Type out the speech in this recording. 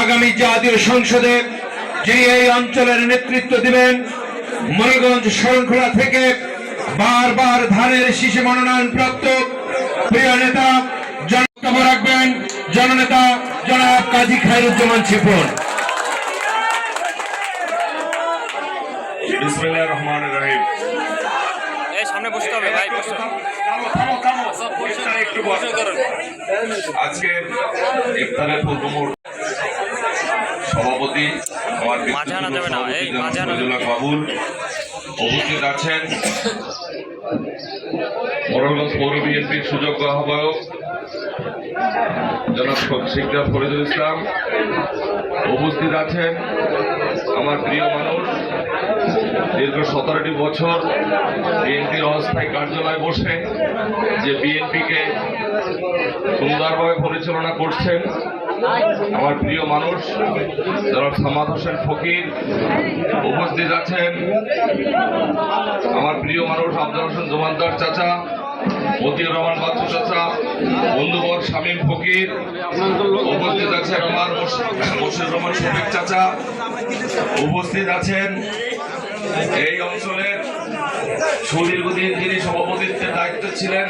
আগামী জাতীয় সংসদে যিনি এই অঞ্চলের নেতৃত্ব দিবেন মরিগঞ্জ শরণখোলা থেকে বারবার ধানের শীষে মনোনয়ন প্রাপ্ত প্রিয় নেতা জনতম রাখবেন জননেতা জনাব কাজী খায়রুজ্জামান ছিপন বিসমিল্লাহির রহমানির রহিম। সামনে বসতে হবে ভাই বসতে হবে। একটু বসে। আজকে ইফতারের পূর্ব মুহূর্তে সভাপতি আমার বাবুল উপস্থিত আছেন। মোরালগঞ্জ পৌর বিএনপির সুযোগ্য আহ্বায়ক জনাব শিকদার ফরিদুল ইসলাম উপস্থিত আছেন। আমার প্রিয় মানুষ দীর্ঘ সতেরোটি বছর বিএনপির অস্থায়ী কার্যালয়ে বসে যে বিএনপিকে সুন্দরভাবে পরিচালনা করছেন আমার প্রিয় মানুষ জনাব সামাদ হোসেন ফকির উপস্থিত আছেন, আমার প্রিয় মানুষ আব্দুল হোসেন জোমানদার চাচা, মতিউর রহমান বাচ্চু চাচা বন্ধুবর শামীম ফকির উপস্থিত আছেন আমার মুর্শিদ রহমান শফিক চাচা উপস্থিত আছেন এই অঞ্চলের সুদীর্ঘদিন যিনি সভাপতিত্বের দায়িত্ব ছিলেন।